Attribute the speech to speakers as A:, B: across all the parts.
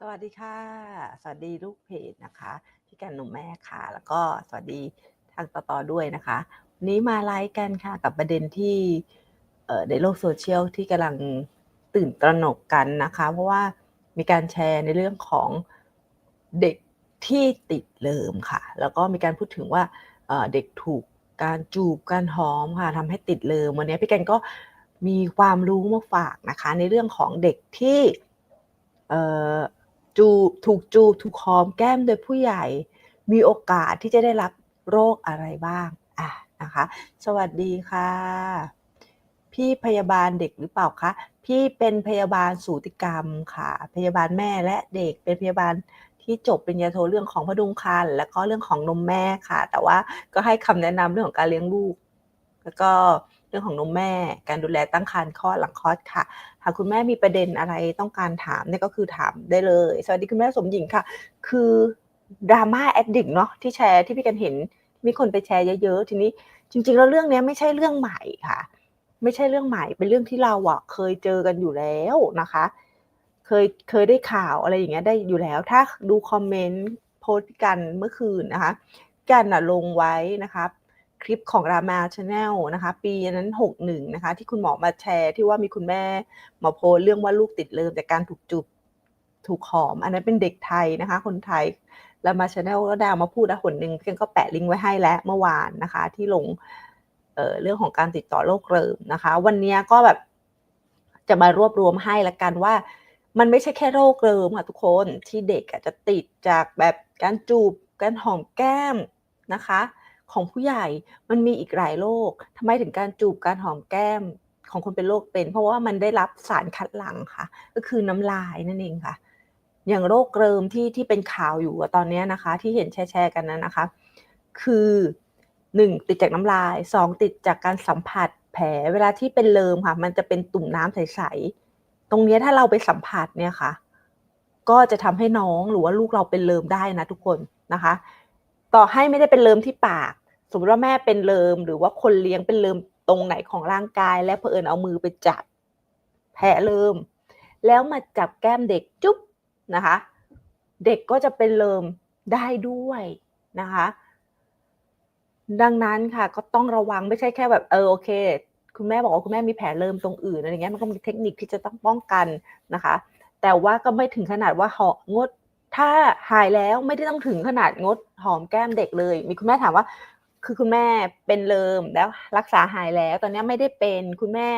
A: สวัสดีค่ะ สวัสดีลูกเพจนะคะพี่กันหนุ่มแม่ค่ะ แล้วก็สวัสดีทางต่อๆด้วยนะคะวันนี้มาไลฟ์กันค่ะกับประเด็นที่ในโลก social ที่กำลังตื่นตระหนกกันนะคะ เพราะว่ามีการแชร์ในเรื่องของเด็กที่ติดเลิมค่ะ แล้วก็มีการพูดถึงว่าเด็กถูกการจูบการหอมค่ะทำให้ติดเลิมวันนี้พี่กันก็มีความรู้มาฝากนะคะ ในเรื่องของเด็กที่ จูบถูกจูบถูกหอมแก้มโดยผู้ใหญ่ มีโอกาสที่จะได้รับโรคอะไรบ้างอานะคะ สวัสดีค่ะ พี่พยาบาลเด็กหรือเปล่าคะ?พี่เป็นพยาบาลสูติกรรมค่ะ พยาบาลแม่และเด็กเป็นพยาบาลที่จบเปริญญาโทเรื่องของพดุงครรภ์แล้วก็เรื่องของนมแม่ค่ะ แต่ว่าก็ให้คำแนะนำเรื่องของการเลี้ยงลูก แล้วก็ รื่องของนมแม่ การดูแลตั้งครรภ์คลอดหลังคลอดค่ะ หากคุณแม่มีประเด็นอะไรต้องการถามเนี่ยก็คือถามได้เลย สวัสดีคุณแม่สมหญิงค่ะ คือ drama addict เนาะที่แชร์ที่พี่กันเห็นมีคนไปแชร์เยอะๆ ทีนี้จริง ๆ แล้วเรื่องนี้ไม่ใช่เรื่องใหม่ค่ะ ไม่ใช่เรื่องใหม่เป็นเรื่องที่เราอะเคยเจอกันอยู่แล้วนะคะ เคยเคยได้ข่าวอะไรอย่างเงี้ยได้อยู่แล้ว ถ้าดูคอมเมนต์โพสต์พี่กันเมื่อคืนนะคะ กันน่ะลงไว้นะคะ คลิปของ Rama Channel นะคะ ปีนั้น 61 นะคะ ที่คุณหมอมาแชร์ที่ว่ามีคุณแม่มาโพสเรื่องว่าลูกติดเลิมจากการถูกจูบถูกหอม อันนั้นเป็นเด็กไทยนะคะ คนไทย Rama Channel ก็ได้เอามาพูดแล้วหนหนึ่งเพี่กันก็แปะลิงก์ไว้ให้แล้วเมื่อวานนะคะ ที่ลงเเรื่องของการติดต่อโรคเริมนะคะ วันนี้ก็แบบจะมารวบรวมให้ล้วกันว่ามันไม่ใช่แค่โรคเริมค่ะทุกคนที่เด็กอะจะติดจากแบบการจูบการหอมแก้มนะคะ ของผู้ใหญ่มันมีอีกหลายโรคทำไมถึงการจูบการหอมแก้มของคนเป็นโรคเป็น เพราะว่ามันได้รับสารคัดหลั่งค่ะ ก็คือน้ำลายนั่นเองค่ะ อย่างโรคเริมที่ที่เป็นข่าวอยู่ตอนนี้นะคะ ที่เห็นแชร์กันนั้นะคะ คือ1ติดจากน้ำลาย2ติดจากการสัมผัสแผลเวลาที่เป็นเริมค่ะ มันจะเป็นตุ่มน้ำใสๆตรงนี้ถ้าเราไปสัมผัสเนี่ยค่ะ ก็จะทำให้น้องหรือว่าลูกเราเป็นเริมได้นะทุกคนนะคะ ต่อให้ไม่ได้เป็นเริมที่ปาก สมมติว่าแม่เป็นเริมหรือว่าคนเลี้ยงเป็นเริมตรงไหนของร่างกาย แล้วเผอิญเอามือไปจับแผลเริมแล้วมาจับแก้มเด็กจุ๊บนะคะ เด็กก็จะเป็นเริมได้ด้วยนะคะ ดังนั้นค่ะก็ต้องระวังไม่ใช่แค่แบบเออโอเค คุณแม่บอกว่าคุณแม่มีแผลเริมตรงอื่นอะไรเงี้ยมันก็มีเทคนิคที่จะต้องป้องกันนะคะ แต่ว่าก็ไม่ถึงขนาดว่าหองด ถ้าหายแล้วไม่ได้ต้องถึงขนาดงดหอมแก้มเด็กเลย มีคุณแม่ถามว่า คือคุณแม่เป็นเริมแล้วรักษาหายแล้ว ตอนนี้ไม่ได้เป็นคุณแม่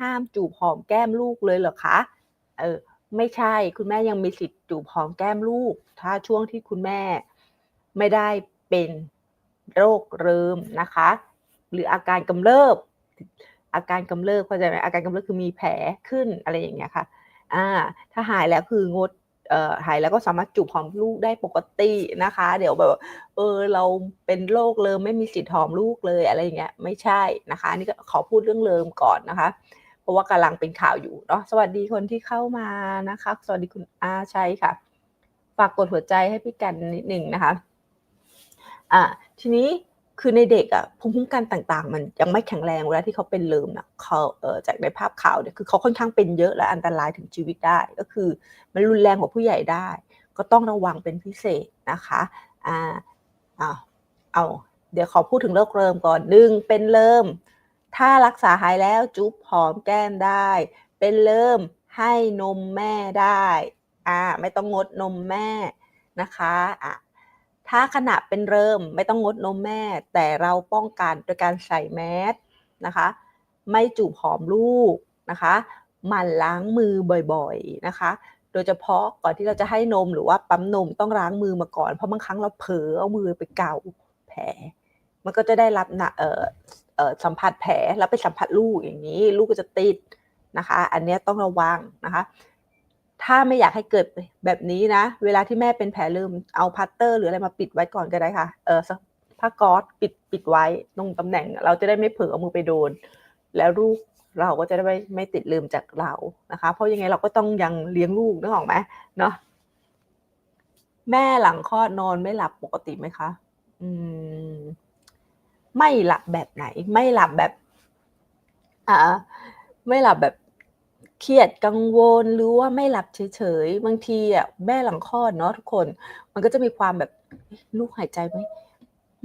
A: ห้ามจูบหอมแก้มลูกเลยเหรอคะ?เออไม่ใช่คุณแม่ยังมีสิทธิ์จูบหอมแก้มลูก ถ้าช่วงที่คุณแม่ไม่ได้เป็นโรคเริมนะคะ หรืออาการกำเริบ อาการกำเริบเข้าใจไหม?อาการกำเริบคือมีแผลขึ้นอะไรอย่างเงี้ยค่ะ อ่า ถ้าหายแล้วคืองด หายแล้วก็สามารถจูบหอมลูกได้ปกตินะคะ เดี๋ยวแบบเออเราเป็นโรคเริมไม่มีสิทธิ์หอมลูกเลยอะไรอย่างเงี้ยไม่ใช่นะคะนนี้ก็ขอพูดเรื่องเริมก่อนนะคะ เพราะว่ากำลังเป็นข่าวอยู่เนาะสวัสดีคนที่เข้ามานะคะ สวัสดีคุณอาใช่ค่ะ ฝากกดหัวใจให้พี่กันนิดหนึ่งนะคะ อ่าทีนี้ คือในเด็กอะภูมิคุ้มกันต่าง ๆ มันยังไม่แข็งแรงเวลาที่เขาเป็นเริมนะเขาเออจากในภาพข่าวเนี่ยคือเขาค่อนข้างเป็นเยอะและอันตรายถึงชีวิตได้ ก็คือมันรุนแรงกว่าผู้ใหญ่ได้ ก็ต้องระวังเป็นพิเศษนะคะอาอ้าวอ้าเดี๋ยวขอพูดถึงโรคเริมก่อน1เป็นเริมถ้ารักษาหายแล้วจุ๊บหอมแก้มได้ เป็นเริมให้นมแม่ได้อ่าไม่ต้องงดนมแม่นะคะอ่า ถ้าขณะเป็นเริ่มไม่ต้องงดนมแม่ แต่เราป้องกันโดยการใส่แมสนะคะ ไม่จูบหอมลูกนะคะหมั่นล้างมือบ่อยๆนะคะ โดยเฉพาะก่อนที่เราจะให้นมหรือว่าปั๊มนมต้องล้างมือมาก่อน เพราะบางครั้งเราเผลอเอามือไปเกาแผล มันก็จะได้รับนะเออเออสัมผัสแผลแล้วไปสัมผัสลูกอย่างงี้ ลูกก็จะติดนะคะ อันนี้ต้องระวังนะคะ ถ้าไม่อยากให้เกิดแบบนี้นะ เวลาที่แม่เป็นแผลเริมเอาพลาสเตอร์หรืออะไรมาปิดไว้ก่อนก็ได้ค่ะ เออผ้าก๊อซปิดปิดไว้ตรงตำแหน่ง เราจะได้ไม่เผลอเอามือไปโดน แล้วลูกเราก็จะได้ไม่ไม่ติดเริมจากเรานะคะ เพราะยังไงเราก็ต้องยังเลี้ยงลูกนึกออกไหม?เนาะแม่หลังคลอดนอนไม่หลับปกติไหมคะ?อืม ไม่หลับแบบไหน?ไม่หลับแบบ อ่า ไม่หลับแบบ เครียดกังวลหรือว่าไม่หลับเฉยๆ บางทีอะแม่หลังคลอดเนาะทุกคน มันก็จะมีความแบบลูกหายใจไหม?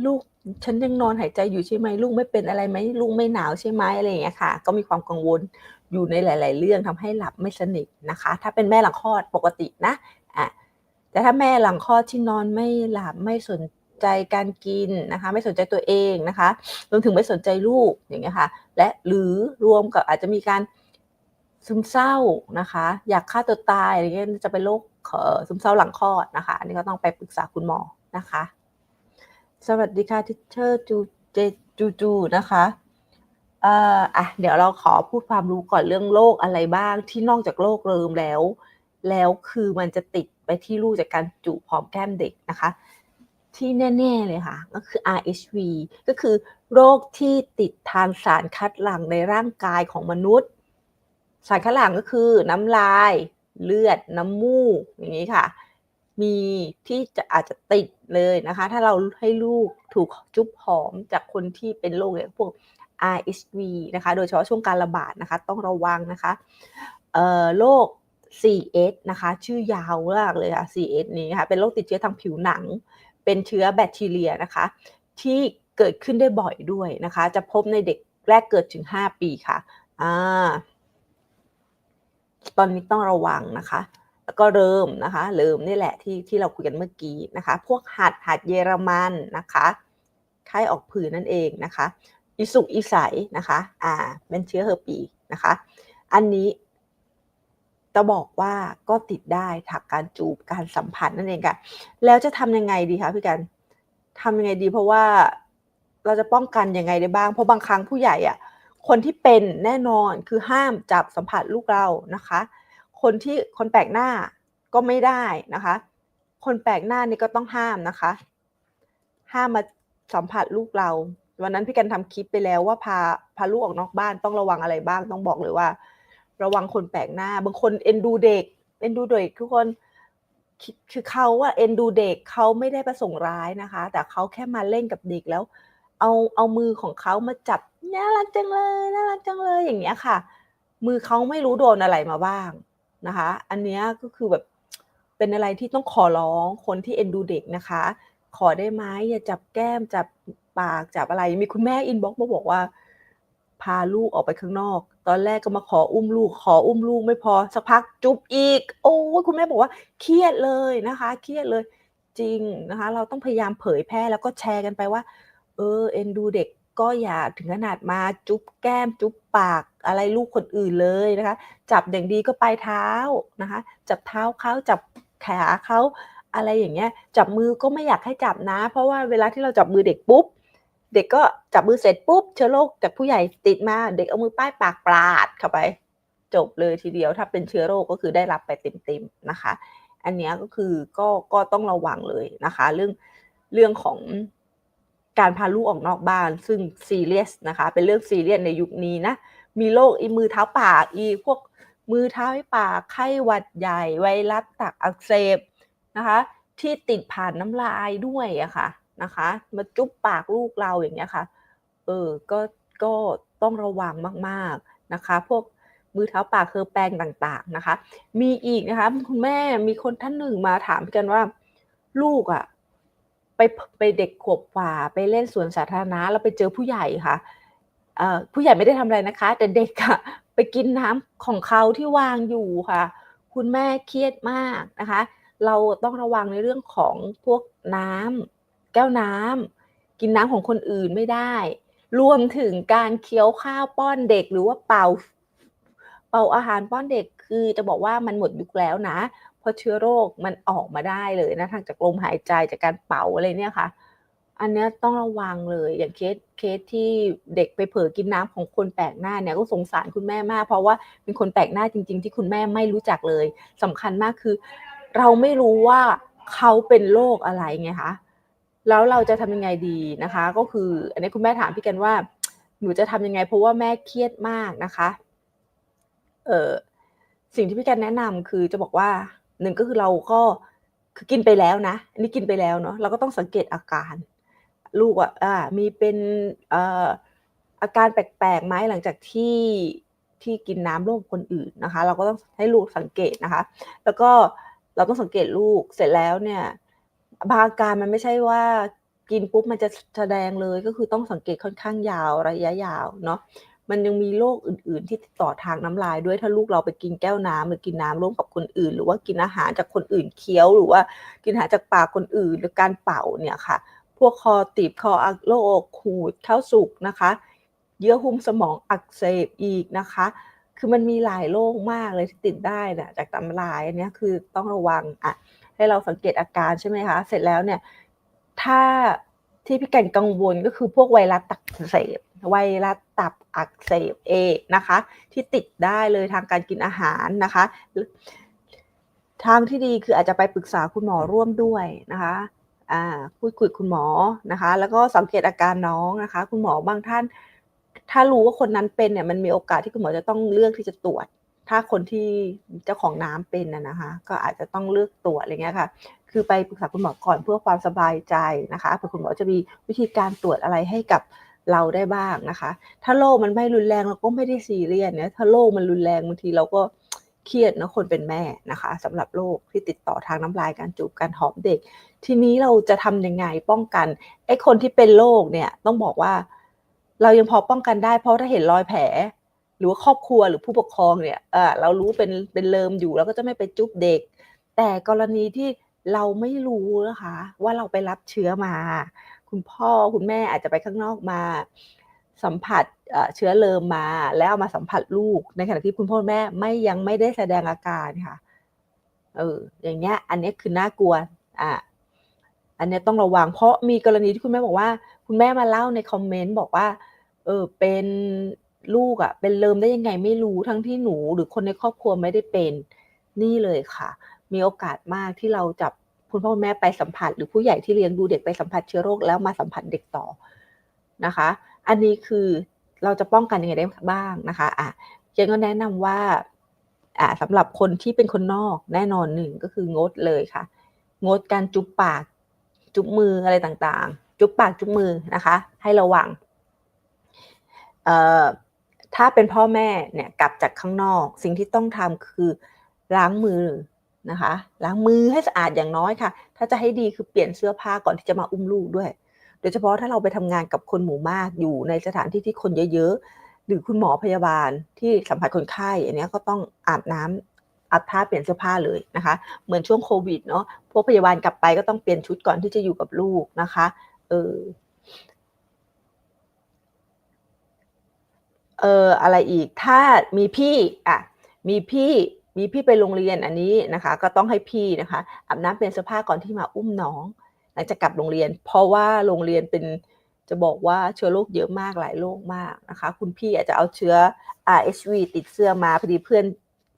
A: ลูกฉันยังนอนหายใจอยู่ใช่ไหม?ลูกไม่เป็นอะไรไหม?ลูกไม่หนาวใช่ไหม?อะไรอย่างเงี้ยค่ะ ก็มีความกังวลอยู่ในหลาย ๆ เรื่องทำให้หลับไม่สนิทนะคะ ถ้าเป็นแม่หลังคลอดปกตินะอาแต่ถ้าแม่หลังคลอดที่นอนไม่หลับไม่สนใจการกินนะคะ ไม่สนใจตัวเองนะคะรวมถึงไม่สนใจลูกอย่างเงี้ยค่ะ และหรือรวมกับอาจจะมีการ ซึมเศร้านะคะ อยากฆ่าตัวตายอะไรเงี้ยจะเป็นโรคเอ่อซึมเศร้าหลังคลอดนะคะ อันนี้ก็ต้องไปปรึกษาคุณหมอนะคะ สวัสดีค่ะ Teacher จูเจจูจูนะคะเอ่ออะเดี๋ยวเราขอพูดความรู้ก่อนเรื่องโรคอะไรบ้างที่นอกจากโรคเริมแล้ว แล้วคือมันจะติดไปที่ลูกจากการจูบหอมแก้มเด็กนะคะ ที่แน่ๆเลยค่ะ ก็คือ RHV ก็คือโรคที่ติดทางสารคัดหลั่งในร่างกายของมนุษย์ สารคัดหลั่งก็คือน้ำลายเลือดน้ำมูกอย่างงี้ค่ะ มีที่จะอาจจะติดเลยนะคะ ถ้าเราให้ลูกถูกจุ๊บหอมจากคนที่เป็นโรคเนี่ยพวก RHV นะคะ โดยเฉพาะช่วงการระบาดนะคะ ต้องระวังนะคะโรค CS นะคะ ชื่อยาวมากเลยค่ะ CS นี้ค่ะ เป็นโรคติดเชื้อทางผิวหนัง เป็นเชื้อแบคทีเรียนะคะ ที่เกิดขึ้นได้บ่อยด้วยนะคะ จะพบในเด็กแรกเกิดถึง 5 ปีค่ะ อ่า ตอนนี้ต้องระวังนะคะ แล้วก็เริ่มนะคะเริ่มนี่แหละที่ที่เราคุยกันเมื่อกี้นะคะ พวกหัดหัดเยอรมันนะคะไข้ออกผื่นนั่นเองนะคะอีสุกอีใสนะคะอ่าเป็นเชื้อ Herpes นะคะ อันนี้จะบอกว่าก็ติดได้จากการจูบการสัมผัสนั่นเองค่ะ แล้วจะทำยังไงดีคะพี่กัน?ทำยังไงดี?เพราะว่าเราจะป้องกันยังไงได้บ้าง?เพราะบางครั้งผู้ใหญ่อะ คนที่เป็นแน่นอนคือห้ามจับสัมผัสลูกเรานะคะ คนที่คนแปลกหน้าก็ไม่ได้นะคะ คนแปลกหน้านี่ก็ต้องห้ามนะคะ ห้ามมาสัมผัสลูกเรา วันนั้นพี่กันทำคลิปไปแล้วว่าพาพาลูกออกนอกบ้านต้องระวังอะไรบ้างต้องบอกเลยว่า ระวังคนแปลกหน้า บางคนเอ็นดูเด็กเอ็นดูเด็กทุกคนคือเขาอะเอ็นดูเด็กเขาไม่ได้ประสงค์ร้ายนะคะ แต่เขาแค่มาเล่นกับเด็กแล้ว เอาเอามือของเขามาจับน่ารักจังเลยน่ารักจังเลยอย่างเงี้ยค่ะ มือเขาไม่รู้โดนอะไรมาบ้างนะคะ อันเนี้ยก็คือแบบเป็นอะไรที่ต้องขอร้องคนที่เอ็นดูเด็กนะคะ ขอได้ไหมอย่าจับแก้มจับปากจับอะไร มีคุณแม่อินบ็อกซ์มาบอกว่า พาลูกออกไปข้างนอก ตอนแรกก็มาขออุ้มลูก ขออุ้มลูกไม่พอสักพักจุบอีก โอ๊ยคุณแม่บอกว่าเครียดเลยนะคะ เครียดเลยจริงนะคะ เราต้องพยายามเผยแพร่แล้วก็แชร์กันไปว่า ออเอ็นดูเด็กก็อย่าถึงขนาดมาจุ๊บแก้มจุ๊บปากอะไรลูกคนอื่นเลยนะคะ จับอย่างดีก็ปลายเท้านะคะ จับเท้าเขาจับขาเขาอะไรอย่างเงี้ย จับมือก็ไม่อยากให้จับนะ เพราะว่าเวลาที่เราจับมือเด็กปุ๊บ เด็กก็จับมือเสร็จปุ๊บเชื้อโรคจากผู้ใหญ่ติดมาเด็กเอามือป้ายปากปาดเข้าไป จบเลยทีเดียวถ้าเป็นเชื้อโรคก็คือได้รับไปเต็มๆนะคะ อันนี้ก็คือก็ก็ต้องระวังเลยนะคะ เรื่องเรื่องของ การพาลูกออกนอกบ้าน ซึ่งซีเรียสนะคะ เป็นเรื่องซีเรียสในยุคนี้นะ มีโรคไอ้มือเท้าปากอีพวกมือเท้าปากไข้หวัดใหญ่ ไวรัสตับอักเสบนะคะ ที่ติดผ่านน้ำลายด้วยอะค่ะนะคะ มาจุ๊บปากลูกเราอย่างเงี้ยค่ะ เออ ก็ ก็ต้องระวังมากๆนะคะ พวกมือเท้าปากเคอแปรงต่างๆนะคะ มีอีกนะคะคุณแม่มีคนท่านหนึ่งมาถามกันว่า ลูกอะ ไปไปเด็กขวบกว่าไปเล่นสวนสาธารณะแล้วไปเจอผู้ใหญ่ค่ะเอ่อผู้ใหญ่ไม่ได้ทำอะไรนะคะ แต่เด็กอะไปกินน้ำของเขาที่วางอยู่ค่ะ คุณแม่เครียดมากนะคะ เราต้องระวังในเรื่องของพวกน้ำแก้วน้ำกินน้ำของคนอื่นไม่ได้ รวมถึงการเคี้ยวข้าวป้อนเด็กหรือว่าเป่าเป่าอาหารป้อนเด็กคือจะบอกว่ามันหมดยุคแล้วนะ เพราะเชื้อโรคมันออกมาได้เลยนะทางจากลมหายใจจากการเป่าอะไรเนี่ยค่ะ อันนี้ต้องระวังเลยอย่างเคสเคสที่เด็กไปเผลอกินน้ำของคนแปลกหน้าเนี่ยก็สงสารคุณแม่มาก เพราะว่าเป็นคนแปลกหน้าจริง ๆ ที่คุณแม่ไม่รู้จักเลยสำคัญมากคือ เราไม่รู้ว่าเขาเป็นโรคอะไรไงคะแล้วเราจะทำยังไงดีนะคะ ก็คือ อันนี้คุณแม่ถามพี่กันว่า หนูจะทำยังไง?เพราะว่าแม่เครียดมากนะคะ เออสิ่งที่พี่กันแนะนำคือจะบอกว่า 1ก็คือเราก็คือกินไปแล้วนะอันนี้กินไปแล้วเนาะเราก็ต้องสังเกตอาการ ลูกอะอามีเป็นอาการแปลกๆไหมหลังจากที่ที่กินน้ำร่วมคนอื่นนะคะ เราก็ต้องให้ลูกสังเกตนะคะ แล้วก็เราต้องสังเกตลูกเสร็จแล้วเนี่ยบางอาการมันไม่ใช่ว่ากินปุ๊บมันจะแสดงเลยก็คือต้องสังเกตค่อนข้างยาวระยะยาวเนาะ มันยังมีโรคอื่น ๆ ที่ต่อทางน้ำลายด้วยถ้าลูกเราไปกินแก้วน้ำหรือกินน้ำร่วมกับคนอื่น หรือว่ากินอาหารจากคนอื่นเคี้ยวหรือว่ากินอาหารจากปากคนอื่น หรือการเป่าเนี่ยค่ะ พวกคอตีบคออักโรคขูดเข้าสุกนะคะ เยื่อหุ้มสมองอักเสบอีกนะคะ คือมันมีหลายโรคมากเลยที่ติดได้นะจากตำลายอันนี้คือต้องระวังอะให้เราสังเกตอาการใช่ไหมคะ เสร็จแล้วเนี่ยถ้าที่พี่แก่นกังวลก็คือพวกไวรัสตักเสบ ไวรัสตับอักเสบเอนะคะ ที่ติดได้เลยทางการกินอาหารนะคะ ทางที่ดีคืออาจจะไปปรึกษาคุณหมอร่วมด้วยนะคะพูดคุยคุณหมอนะคะ แล้วก็สังเกตอาการน้องนะคะ คุณหมอบางท่าน ถ้ารู้ว่าคนนั้นเป็นเนี่ยมันมีโอกาสที่คุณหมอจะต้องเลือกที่จะตรวจ ถ้าคนที่เจ้าของน้ำเป็นนะนะคะ ก็อาจจะต้องเลือกตรวจอะไรเงี้ยค่ะ คือไปปรึกษาคุณหมอก่อนเพื่อความสบายใจนะคะเผื่อคุณหมอจะมีวิธีการตรวจอะไรให้กับ เราได้บ้างนะคะ ถ้าโรคมันไม่รุนแรงเราก็ไม่ได้ซีเรียสเนี่ยถ้าโรคมันรุนแรงบางทีเราก็เครียดนะคนเป็นแม่นะคะสำหรับโรคที่ติดต่อทางน้ำลายการจูบการหอมเด็ก ทีนี้เราจะทำยังไงป้องกันไอ้คนที่เป็นโรคเนี่ยต้องบอกว่า เรายังพอป้องกันได้เพราะถ้าเห็นรอยแผล หรือว่าครอบครัวหรือผู้ปกครองเนี่ยเออเรารู้เป็นเป็นเลิมอยู่เราก็จะไม่ไปจุ๊บเด็ก แต่กรณีที่เราไม่รู้นะคะ ว่าเราไปรับเชื้อมา คุณพ่อคุณแม่อาจจะไปข้างนอกมา สัมผัสเชื้อเลิมมา แล้วเอามาสัมผัสลูก ในขณะที่คุณพ่อแม่ไม่ยังไม่ได้แสดงอาการค่ะ เออ อย่างเงี้ย อันนี้คือน่ากลัว อะอันนี้ต้องระวังเพราะมีกรณีที่คุณแม่บอกว่า คุณแม่มาเล่าในคอมเมนต์บอกว่า เออเป็นลูกอะ่ะ เป็นเลิมได้ยังไงไม่รู้ทั้งที่หนู หรือคนในครอบครัวไม่ได้เป็นนี่เลยค่ะ มีโอกาสมากที่เราจับ คุณพ่อคุณแม่ไปสัมผัส หรือผู้ใหญ่ที่เลี้ยงดูเด็กไปสัมผัสเชื้อโรคแล้วมาสัมผัสเด็กต่อนะคะ อันนี้คือเราจะป้องกันยังไงได้บ้างนะคะอะเจนก็แนะนำว่าอ่าสำหรับคนที่เป็นคนนอกแน่นอนหนึ่งก็คืองดเลยค่ะ งดการจุบปากจุบมืออะไรต่างๆ จุบปากจุบมือนะคะ ให้ระวังเอ่อถ้าเป็นพ่อแม่เนี่ยกลับจากข้างนอก สิ่งที่ต้องทำคือล้างมือ นะคะล้างมือให้สะอาดอย่างน้อยค่ะ ถ้าจะให้ดีคือเปลี่ยนเสื้อผ้าก่อนที่จะมาอุ้มลูกด้วย โดยเฉพาะถ้าเราไปทำงานกับคนหมู่มากอยู่ในสถานที่ที่คนเยอะๆ หรือคุณหมอพยาบาลที่สัมผัสคนไข้อันนี้ก็ต้องอาบน้ำอาบท่าเปลี่ยนเสื้อผ้าเลยนะคะ เหมือนช่วงโควิดเนาะพวกพยาบาลกลับไปก็ต้องเปลี่ยนชุดก่อนที่จะอยู่กับลูกนะคะเออเอออะไรอีกถ้ามีพี่อะมีพี่ มีพี่ไปโรงเรียนอันนี้นะคะ ก็ต้องให้พี่นะคะอาบน้ำเปลี่ยนเสื้อผ้าก่อนที่มาอุ้มน้อง หลังจากกลับโรงเรียน เพราะว่าโรงเรียนเป็นจะบอกว่าเชื้อโรคเยอะมากหลายโรคมากนะคะ คุณพี่อาจจะเอาเชื้อ RSV ติดเสื้อมาพอดีเพื่อน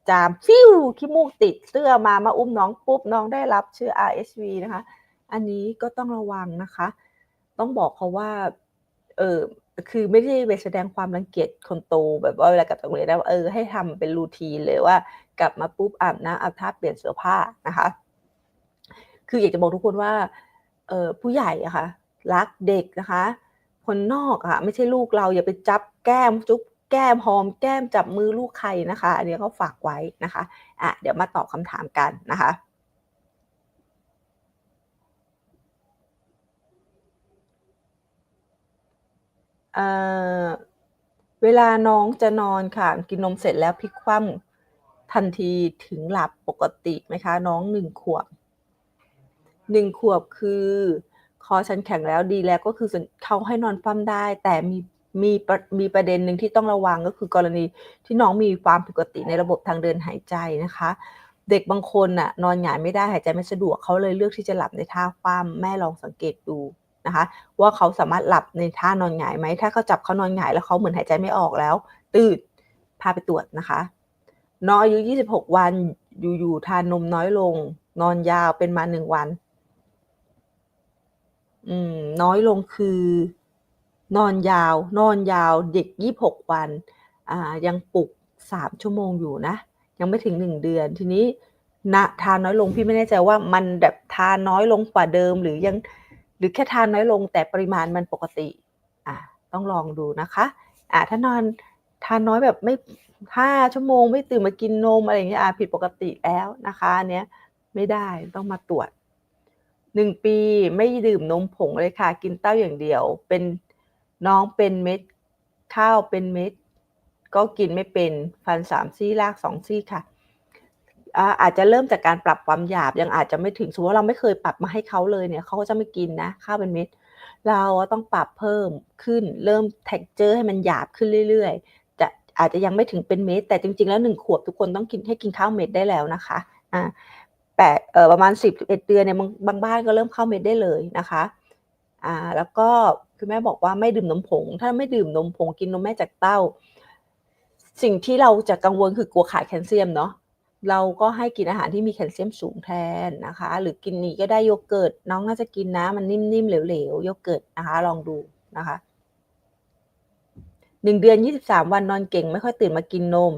A: จามฟิวขี้มูกติดเสื้อมามาอุ้มน้องปุ๊บน้องได้รับเชื้อ RSV นะคะ อันนี้ก็ต้องระวังนะคะ ต้องบอกเขาว่าเออคือไม่ได้ไปแสดงความรังเกียจคนโตแบบว่าเวลากลับโรงเรียนแล้วเออให้ทำเป็นรูทีนเลยว่า กลับมาปุ๊บอาบน้ำอาบท่าเปลี่ยนเสื้อผ้านะคะ คืออยากจะบอกทุกคนว่าเออผู้ใหญ่อะค่ะรักเด็กนะคะ คนนอกอะไม่ใช่ลูกเราอย่าไปจับแก้มจุ๊บแก้มหอมแก้มจับมือลูกใครนะคะ อันนี้เขาฝากไว้นะคะอะเดี๋ยวมาตอบคำถามกันนะคะเวลาน้องจะนอนค่ะ กินนมเสร็จแล้วพลิกคว่ำ ทันทีถึงหลับปกติไหมคะ น้องหนึ่งขวบหนึ่งขวบคือ คอฉันแข็งแล้วดีแล้วก็คือเขาให้นอนคว่ำได้ แต่มีมีมีประเด็นหนึ่งที่ต้องระวังก็คือกรณีที่น้องมีความผิดปกติในระบบทางเดินหายใจนะคะ เด็กบางคนน่ะนอนหงายไม่ได้หายใจไม่สะดวกเขาเลยเลือกที่จะหลับในท่าคว่ำแม่ลองสังเกตดูนะคะ ว่าเขาสามารถหลับในท่านอนหงายไหมถ้าเขาจับเขานอนหงายแล้วเขาเหมือนหายใจไม่ออกแล้ว ตื่นพาไปตรวจนะคะ น้องอายุ 26 วัน อยู่ๆทานนมน้อยลง นอนยาวเป็นมาหนึ่งวัน อืม น้อยลงคือ นอนยาว นอนยาว เด็ก 26 วัน อ่า ยังปลุกสามชั่วโมงอยู่นะ ยังไม่ถึงหนึ่งเดือน ทีนี้นะทานน้อยลงพี่ไม่แน่ใจว่ามันแบบทานน้อยลงกว่าเดิมหรือยัง หรือแค่ทานน้อยลงแต่ปริมาณมันปกติ อ่าต้องลองดูนะคะ อ่าถ้านอน ทานน้อยแบบไม่5ชั่วโมง ไม่ตื่นมากินนมอะไรอย่างเงี้ยอาผิดปกติแล้วนะคะอันเนี้ยไม่ได้ต้องมาตรวจ1ปีไม่ดื่มนมผงเลยค่ะ กินเต้าอย่างเดียว เป็นน้องเป็นเม็ดข้าวเป็นเม็ด ก็กินไม่เป็นฟัน3ซี่ราก2ซี่ค่ะอาจจะเริ่มจากการปรับความหยาบยังอาจจะไม่ถึงสมมุติว่าเราไม่เคยปรับมาให้เขาเลยเนี่ยเขาก็จะไม่กินนะข้าวเป็นเม็ด เราต้องปรับเพิ่มขึ้นเริ่ม texture ให้มันหยาบขึ้นเรื่อย อาจจะยังไม่ถึงเป็นเม็ดแต่จริง ๆ แล้ว1ขวบทุกคนต้องกินให้กินข้าวเม็ดได้แล้วนะคะอ่าแปดเอ่อประมาณ10-11เดือนเนี่ยบางบางบ้านก็เริ่มเข้าเม็ดได้เลยนะคะอ่าแล้วก็คุณแม่บอกว่าไม่ดื่มนมผง ถ้าไม่ดื่มนมผงกินนมแม่จากเต้า สิ่งที่เราจะกังวลคือกลัวขาดแคลเซียมเนาะเราก็ให้กินอาหารที่มีแคลเซียมสูงแทนนะคะ หรือกินนี่ก็ได้โยเกิร์ตน้องน่าจะกินนะมันนิ่มๆเหลวๆโยเกิร์ตนะคะ ลองดูนะคะ 1เดือน 23 วันนอนเก่ง ไม่ค่อยตื่นมากินนม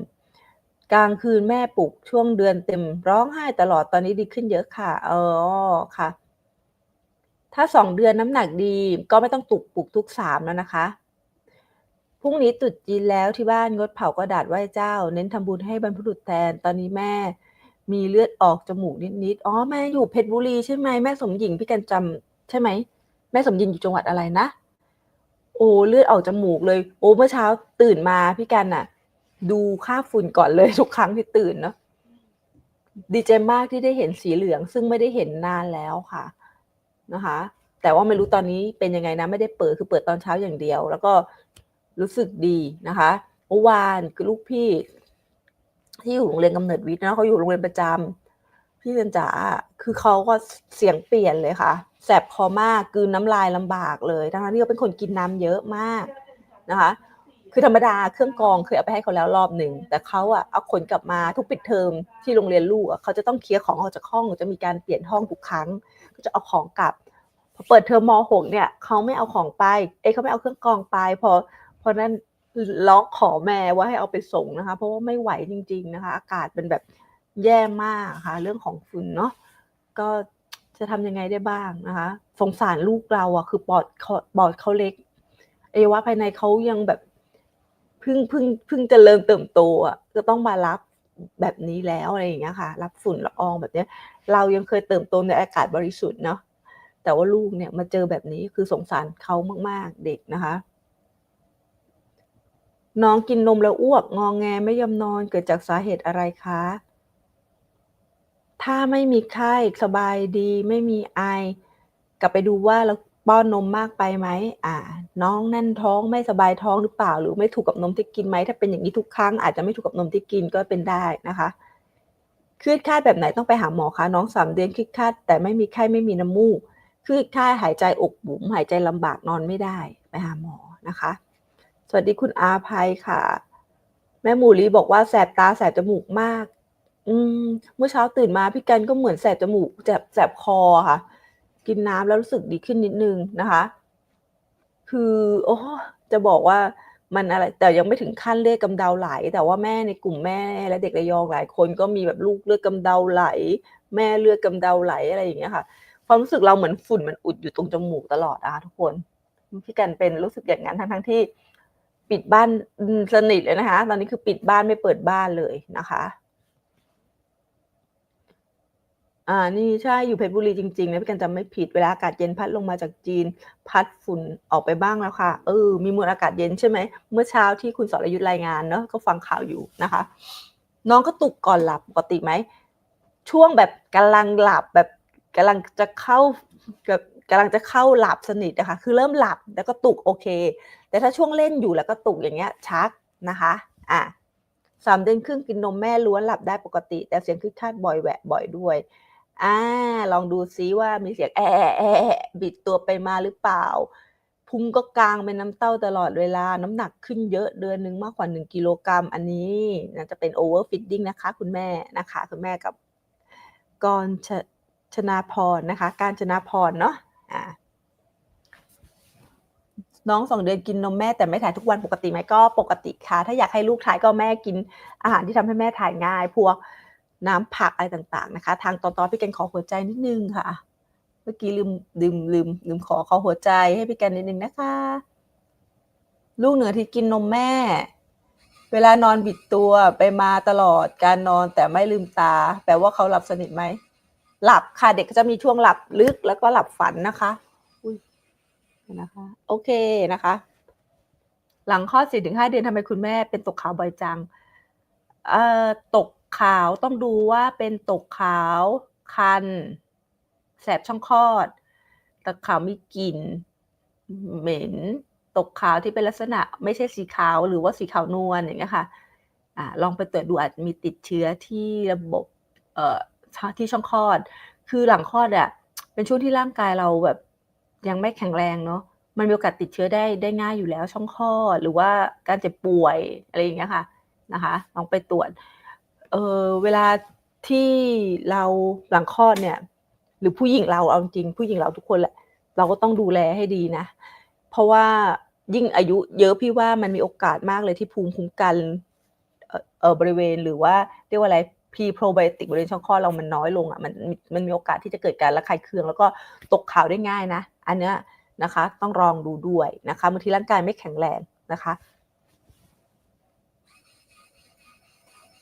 A: กลางคืนแม่ปลุกช่วงเดือนเต็มร้องไห้ตลอดตอนนี้ดีขึ้นเยอะค่ะอ๋อค่ะ ถ้า2เดือนน้ำหนักดีก็ไม่ต้องตุกปลุกทุก3แล้วนะคะพรุ่งนี้ตรุษจีนแล้วที่บ้านงดเผากระดาษไหว้เจ้า เน้นทำบุญให้บรรพบุรุษแทน ตอนนี้แม่ มีเลือดออกจมูกนิดๆอ๋อแม่อยู่เพชรบุรีใช่ไหม?แม่สมหญิงพี่กันจำใช่ไหม?แม่สมหญิงอยู่จังหวัดอะไรนะ? โอ้เลือดออกจมูกเลย โอ้เมื่อเช้าตื่นมาพี่กันน่ะ ดูค่าฝุ่นก่อนเลยทุกครั้งที่ตื่นเนาะดีใจมากที่ได้เห็นสีเหลือง ซึ่งไม่ได้เห็นนานแล้วค่ะนะคะ แต่ว่าไม่รู้ตอนนี้เป็นยังไงนะ ไม่ได้เปิดคือเปิดตอนเช้าอย่างเดียว แล้วก็รู้สึกดีนะคะเมื่อวานคือลูกพี่ ที่อยู่โรงเรียนกำเนิดวิทย์เนาะเขาอยู่โรงเรียนประจำพี่เรินจ๋าคือเขาก็เสียงเปลี่ยนเลยค่ะ แสบคอมากกืนน้ำลายลำบากเลยทั้งที่เขาเป็นคนกินน้ำเยอะมากนะคะ คือธรรมดาเครื่องกรองเคยเอาไปให้เขาแล้วรอบหนึ่งแต่เขาอะเอาขนกลับมาทุกปิดเทอมที่โรงเรียนลูกอะเขาจะต้องเคลียร์ของออกจากห้องจะมีการเปลี่ยนห้องทุกครั้ง ก็จะเอาของกลับพอเปิดเทอมม.6เนี่ยเขาไม่เอาของไปเอ๊ยเขาไม่เอาเครื่องกรองไปพอพอนั่นรร้องขอแม่ว่าให้เอาไปส่งนะคะ เพราะว่าไม่ไหวจริง ๆนะคะ อากาศเป็นแบบแย่มากะค่ะ เรื่องของฝุ่นเนาะก็ จะทำยังไงได้บ้างนะคะ สงสารลูกเราอะคือปอดเขาปอดเขาเล็ก เอวะภายในเขายังแบบพิ่งพิ่งพิ่งจเจริญเติบโตอะก็ต้องมารับแบบนี้แล้วอะไรอย่างเงี้ยค่ะ รับฝุ่นละอองแบบเนี้ย เรายังเคยเติบโตในอากาศบริสุทธิ์เนาะแต่ว่าลูกเนี่ยมาเจอแบบนี้คือสงสารเขามาก ๆ เด็กนะคะ น้องกินนมแล้วอ้วกงอแงไม่ยอมนอนเกิดจากสาเหตุอะไรคะ? ถ้าไม่มีไข้ สบายดี ไม่มีไอ กลับไปดูว่าเราป้อนนมมากไปไหม?อ่า น้องแน่นท้องไม่สบายท้องหรือเปล่า?หรือไม่ถูกกับนมที่กินไหม?ถ้าเป็นอย่างนี้ทุกครั้งอาจจะไม่ถูกกับนมที่กินก็เป็นได้นะคะคลืดคาดแบบไหนต้องไปหาหมอคะ?น้อง3เดือนคลืดคาดแต่ไม่มีไข้ไม่มีน้ำมูกคลืดคาดหายใจอกบุ๋มหายใจลำบากนอนไม่ได้ไปหาหมอนะคะ สวัสดีคุณอาภัยค่ะ แม่หมูลีบอกว่าแสบตาแสบจมูกมาก อืม เมื่อเช้าตื่นมาพี่กันก็เหมือนแสบจมูกแสบแสบคอค่ะ กินน้ำแล้วรู้สึกดีขึ้นนิดนึงนะคะ คือ โอ้จะบอกว่ามันอะไร แต่ยังไม่ถึงขั้นเลือดกำเดาไหล แต่ว่าแม่ในกลุ่มแม่และเด็กระยองหลายคนก็มีแบบลูกเลือดกำเดาไหล แม่เลือดกำเดาไหลอะไรอย่างเงี้ยค่ะ ความรู้สึกเราเหมือนฝุ่นมันอุดอยู่ตรงจมูกตลอดอะคะทุกคนพี่กันเป็นรู้สึกอย่างงั้นทั้งๆที่ปิดบ้านสนิทเลยนะคะ ตอนนี้คือปิดบ้านไม่เปิดบ้านเลยนะคะ อ่านี่ ใช่ อยู่เพชรบุรีจริง ๆ นะ พี่กันจำไม่ผิด เวลาอากาศเย็นพัดลงมาจากจีน พัดฝุ่นออกไปบ้างแล้วค่ะ เออ มีมวลอากาศเย็นใช่ไหม?เมื่อเช้าที่คุณสรยุทธ์รายงานเนาะ ก็ฟังข่าวอยู่นะคะ น้องกระตุกก่อนหลับปกติไหม?ช่วงแบบกำลังหลับแบบกำลังจะเข้า แบบกำลังจะเข้าหลับสนิทอะค่ะ คือเริ่มหลับแล้วกระตุกโอเค แต่ถ้าช่วงเล่นอยู่แล้วกระตุกอย่างเงี้ยชักนะคะ อ่า3เดือนครึ่งกินนมแม่ล้วนหลับได้ปกติ แต่เสียงคลืดคลาดบ่อยแหวะบ่อยด้วย อ่า ลองดูซิว่ามีเสียงแอะๆๆๆบิดตัวไปมาหรือเปล่า?พุงก็กางเป็นน้ำเต้าตลอดเวลา น้ำหนักขึ้นเยอะเดือนหนึ่งมากกว่า 1 กิโลกรัม อันนี้น่าจะเป็น overfeeding นะคะ คุณแม่นะคะ คุณแม่กับกรชชนาพรนะคะ กาญจนาพรเนาะอ่าน้อง2เดือนกินนมแม่แต่ไม่ถ่ายทุกวันปกติไหม?ก็ปกติค่ะ ถ้าอยากให้ลูกถ่ายก็แม่กินอาหารที่ทำให้แม่ถ่ายง่าย พวก น้ำผักอะไรต่างๆนะคะ ทางตอต.พี่กันขอหัวใจนิดนึงค่ะ เมื่อกี้ลืมลืมลืมลืมขอขอหัวใจให้พี่กันนิดนึงนะคะ ลูก1อาทิตย์กินนมแม่ เวลานอนบิดตัวไปมาตลอดการนอนแต่ไม่ลืมตา แปลว่าเขาหลับสนิทไหมหลับค่ะเด็กก็จะมีช่วงหลับลึกแล้วก็หลับฝันนะคะอุ้ยนะคะ โอเคนะคะ หลังคลอสี่ถึงห้าเดือนทำไมคุณแม่เป็นตกขาวบ่อยจังเอ่อตก ขาวต้องดูว่าเป็นตกขาว คัน แสบช่องคลอด ตกขาวมีกลิ่น เหม็น ตกขาวที่เป็นลักษณะ ไม่ใช่สีขาวหรือว่าสีขาวนวลอย่างเงี้ยค่ะอ่าลองไปตรวจดูอาจมีติดเชื้อที่ระบบเอ่อที่ช่องคลอด คือหลังคลอดอะเป็นช่วงที่ร่างกายเราแบบยังไม่แข็งแรงเนาะมันมีโอกาสติดเชื้อได้ได้ง่ายอยู่แล้วช่องคลอดหรือว่าการเจ็บป่วยอะไรอย่างเงี้ยค่ะนะคะลองไปตรวจ เออเวลาที่เราหลังคลอดเนี่ย หรือผู้หญิงเราเอาจริงผู้หญิงเราทุกคนแหละ เราก็ต้องดูแลให้ดีนะ เพราะว่ายิ่งอายุเยอะพี่ว่ามันมีโอกาสมากเลยที่ภูมิคุ้มกันเอ่อเออบริเวณหรือว่าเรียกว่าอะไรพีโปรไบโอติกบริเวณช่องคลอดเรามันน้อยลงอะมันมันมีโอกาสที่จะเกิดการระคายเคือง แล้วก็ตกขาวได้ง่ายนะ อันเนี้ยนะคะ ต้องลองดูด้วยนะคะบางทีร่างกายไม่แข็งแรงนะคะ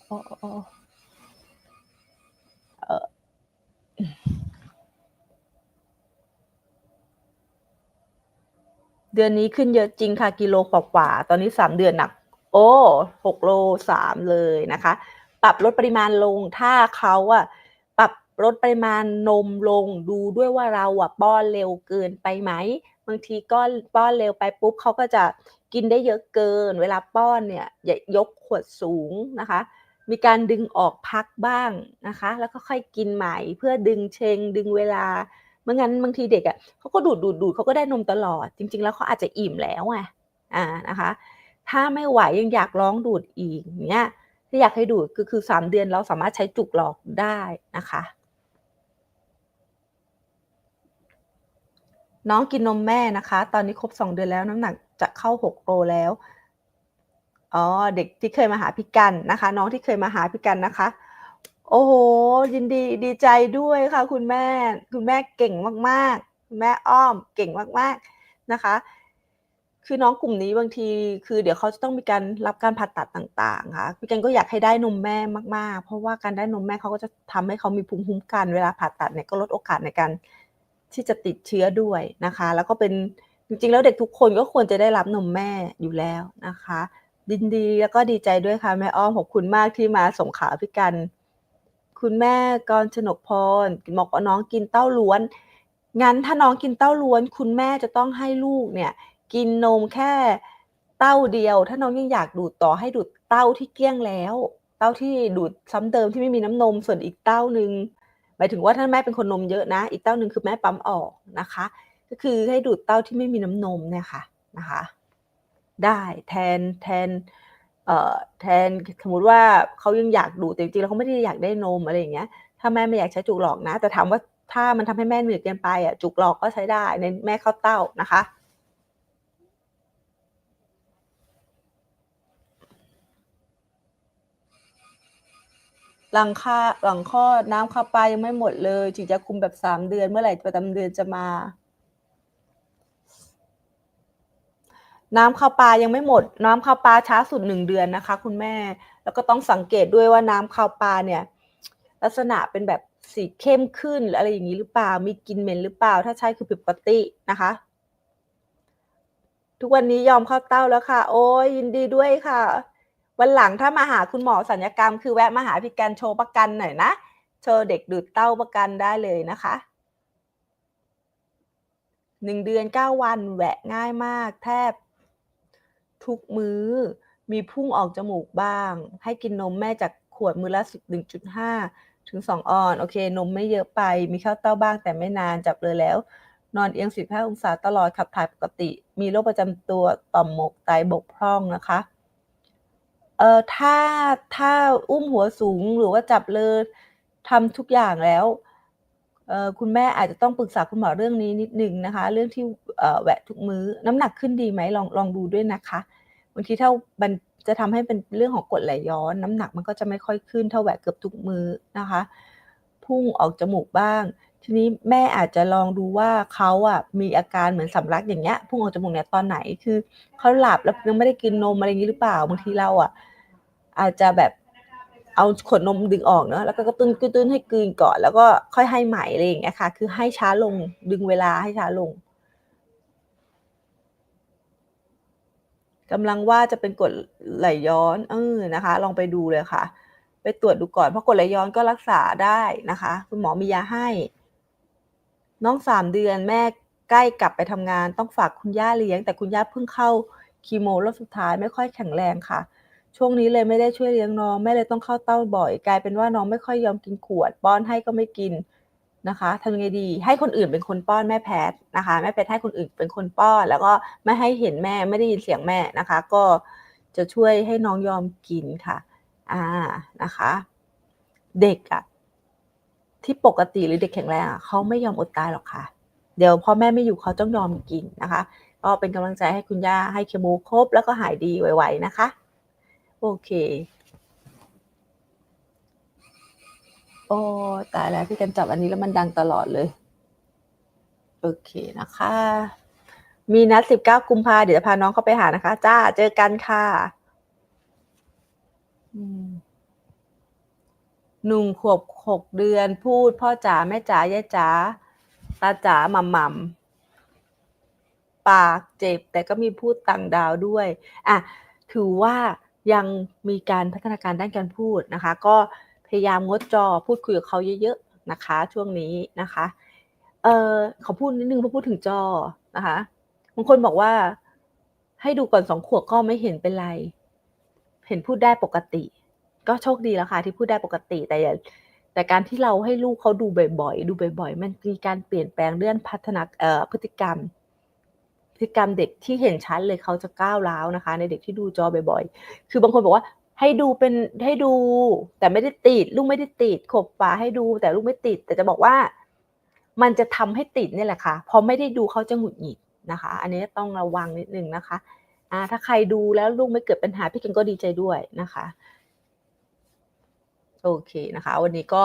A: อ้ออ้อ เดือนนี้ขึ้นเยอะจริงค่ะ กิโลกว่าๆตอนนี้3เดือนหนัก โอ้6โล3เลยนะคะ ปรับลดปริมาณลงถ้าเขาอะปรับลดปริมาณนมลงดูด้วยว่าเราอะป้อนเร็วเกินไปไหมบางทีก็ป้อนเร็วไปปุ๊บเขาก็จะกินได้เยอะเกิน เวลาป้อนเนี่ยอย่ายกขวดสูงนะคะ มีการดึงออกพักบ้างนะคะ แล้วก็ค่อยกินใหม่เพื่อดึงเชง ดึงเวลาไม่งั้นบางทีเด็กอะเขาก็ดูดดูดดูดเขาก็ได้นมตลอด จริง ๆ แล้วเขาอาจจะอิ่มแล้วไงอ่านะคะ ถ้าไม่ไหวยังอยากร้องดูดอีกเนี้ยถ้าอยากให้ดูดก็คือ3เดือนเราสามารถใช้จุกหลอกได้นะคะน้องกินนมแม่นะคะ ตอนนี้ครบ 2 เดือนแล้วน้ำหนักจะเข้า 6 โลแล้ว อ๋อเด็กที่เคยมาหาพี่กันนะคะ น้องที่เคยมาหาพี่กันนะคะ โอ้โห ยินดีดีใจด้วยค่ะ คุณแม่ คุณแม่เก่งมากๆคุณแม่อ้อมเก่งมากๆนะคะ คือน้องกลุ่มนี้บางที คือเดี๋ยวเขาจะต้องมีการรับการผ่าตัดต่าง ๆ ค่ะพี่กันก็อยากให้ได้นมแม่มากๆ เพราะว่าการได้นมแม่เขาก็จะทำให้เขามีภูมิคุ้มกันเวลาผ่าตัดเนี่ยก็ลดโอกาสในการที่จะติดเชื้อด้วยนะคะ แล้วก็เป็นจริงๆ แล้วเด็กทุกคนก็ควรจะได้รับนมแม่อยู่แล้วนะคะ ยินดีแล้วก็ดีใจด้วยค่ะ แม่อ้อมขอบคุณมากที่มาส่งข่าวพี่กัน คุณแม่กรชนกพรบอกว่าน้องกินเต้าล้วน งั้นถ้าน้องกินเต้าล้วน คุณแม่จะต้องให้ลูกเนี่ย กินนมแค่เต้าเดียว ถ้าน้องยังอยากดูดต่อให้ดูดเต้าที่เกลี้ยงแล้ว เต้าที่ดูดซ้ำเติมที่ไม่มีน้ำนมส่วนอีกเต้าหนึ่งหมายถึงว่าถ้าแม่เป็นคนนมเยอะนะ อีกเต้าหนึ่งคือแม่ปั๊มออกนะคะ ก็คือให้ดูดเต้าที่ไม่มีน้ำนมเนี่ยค่ะนะคะ ได้แทนแทนเอ่อแทนสมมติว่าเขายังอยากดูแต่จริงๆแล้วเขาไม่ได้อยากได้นมอะไรอย่างเงี้ย ถ้าแม่ไม่อยากใช้จุกหลอกนะ แต่ถามว่าถ้ามันทำให้แม่เหนื่อยเกินไปอะจุกหลอกก็ใช้ได้เน้นแม่เข้าเต้านะคะหลังคาหลังคลอดน้ำคาปลายังไม่หมดเลยฉีดยาคุมแบบ3เดือน เมื่อไหร่ประจำเดือนจะมา น้ำคาวปลายังไม่หมด น้ำคาวปลาช้าสุด1เดือนนะคะ คุณแม่ แล้วก็ต้องสังเกตด้วยว่าน้ำคาวปลาเนี่ย ลักษณะเป็นแบบสีเข้มขึ้นหรืออะไรอย่างงี้หรือเปล่า มีกลิ่นเหม็นหรือเปล่า ถ้าใช่คือผิดปกตินะคะ ทุกวันนี้ยอมเข้าเต้าแล้วค่ะ โอ๊ยยินดีด้วยค่ะ วันหลังถ้ามาหาคุณหมอศัลยกรรม คือแวะมาหาพี่กันโชว์ประกันหน่อยนะ โชว์เด็กดูดเต้าประกันได้เลยนะคะ1เดือน9วันแหวะง่ายมาก แทบ ทุกมื้อ มีพุ่งออกจมูกบ้าง ให้กินนมแม่จากขวดมือละ1.5 ถึง 2 ออนซ์โอเค นมไม่เยอะไป มีข้าวเต้าบ้างแต่ไม่นานจับเลยแล้ว นอนเอียง 15 องศาตลอดขับถ่ายปกติ มีโรคประจำตัวต่อมหมวกไตบกพร่องนะคะเอ่อถ้าถ้าอุ้มหัวสูงหรือว่าจับเลยทำทุกอย่างแล้ว คุณแม่อาจจะต้องปรึกษาคุณหมอเรื่องนี้นิดหนึ่งนะคะ เรื่องที่แหวะทุกมื้อน้ำหนักขึ้นดีไหมลองลองดูด้วยนะคะบางทีถ้ามันจะทำให้เป็นเรื่องของกรดไหลย้อน น้ำหนักมันก็จะไม่ค่อยขึ้นถ้าแหวะเกือบทุกมื้อนะคะ พุ่งออกจมูกบ้าง ทีนี้แม่อาจจะลองดูว่าเขาอะมีอาการเหมือนสำลักอย่างเงี้ยพุ่งออกจมูกเนี่ยตอนไหนคือเขาหลับแล้วยังไม่ได้กินนมอะไรงี้หรือเปล่าบางทีเราอะอาจจะแบบ เอาขวดนมดึงออกเนาะแล้วก็กระตุ้นกระตุ้นให้กลืนก่อน แล้วก็ค่อยให้ใหม่อะไรอย่างเงี้ยค่ะ คือให้ช้าลงดึงเวลาให้ช้าลงกำลังว่าจะเป็นกดไหลย้อน เออนะคะ ลองไปดูเลยค่ะ ไปตรวจดูก่อนเพราะกดไหลย้อนก็รักษาได้นะคะ คุณหมอมียาให้ น้องสามเดือนแม่ใกล้กลับไปทำงานต้องฝากคุณย่าเลี้ยง แต่คุณย่าเพิ่งเข้าคีโมรอบสุดท้ายไม่ค่อยแข็งแรงค่ะ ช่วงนี้เลยไม่ได้ช่วยเลี้ยงน้องแม่เลยต้องเข้าเต้าบ่อย กลายเป็นว่าน้องไม่ค่อยยอมกินขวด ป้อนให้ก็ไม่กินนะคะทำยังไงดี ให้คนอื่นเป็นคนป้อนแม่แพทนะคะแม่แพทให้คนอื่นเป็นคนป้อน แล้วก็ไม่ให้เห็นแม่ไม่ได้ยินเสียงแม่นะคะ ก็จะช่วยให้น้องยอมกินค่ะ อ่านะคะ เด็กอะที่ปกติหรือเด็กแข็งแรงอะเขาไม่ยอมอดตายหรอกค่ะ เดี๋ยวพ่อแม่ไม่อยู่เขาต้องยอมกินนะคะ ก็เป็นกำลังใจให้คุณย่าให้เคมูครบแล้วก็หายดีไวๆนะคะ โอเคโอ้ตายแล้วพี่กันจับอันนี้แล้วมันดังตลอดเลย โอเคนะคะ มีนัดสิบเก้ากุมภาเดี๋ยวจะพาน้องเข้าไปหานะคะ จ้าเจอกันค่ะหนุ่มขวบหกเดือนพูดพ่อจ๋าแม่จ๋ายายจ๋าตาจ๋าหม่ำหม่ำปากเจ็บแต่ก็มีพูดต่างดาวด้วย อะ ถือว่า ยังมีการพัฒนาการด้านการพูดนะคะ ก็พยายามงดจอพูดคุยกับเขาเยอะๆนะคะ ช่วงนี้นะคะเออขอพูดนิดนึงพอพูดถึงจอนะคะบางคนบอกว่าให้ดูก่อนสองขวบก็ไม่เห็นเป็นไร เห็นพูดได้ปกติ ก็โชคดีแล้วค่ะที่พูดได้ปกติแต่อย่าแต่การที่เราให้ลูกเขาดูบ่อยๆ ดูบ่อย ๆ มันมีการเปลี่ยนแปลงเรื่องพัฒนาพฤติกรรม ติกรรมเด็กที่เห็นชัดเลยเขาจะก้าวร้าวนะคะ ในเด็กที่ดูจอบ่อยๆ คือบางคนบอกว่าให้ดูเป็นให้ดู แต่ไม่ได้ติดลูกไม่ได้ติดขบฝาให้ดู แต่ลูกไม่ติด แต่จะบอกว่า มันจะทำให้ติดนี่แหละค่ะพอไม่ได้ดูเขาจะหงุดหงิดนะคะ อันนี้ต้องระวังนิดนึงนะคะอ่าถ้าใครดูแล้วลูกไม่เกิดปัญหาพี่เก่งก็ดีใจด้วยนะคะ โอเคนะคะ วันนี้ก็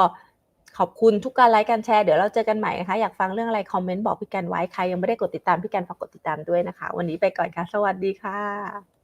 A: ขอบคุณทุกการไลค์การแชร์ เดี๋ยวเราเจอกันใหม่นะคะ อยากฟังเรื่องอะไร คอมเมนต์บอกพี่กันไว้ ใครยังไม่ได้กดติดตามพี่กันฝากกดติดตามด้วยนะคะ วันนี้ไปก่อนค่ะ สวัสดีค่ะ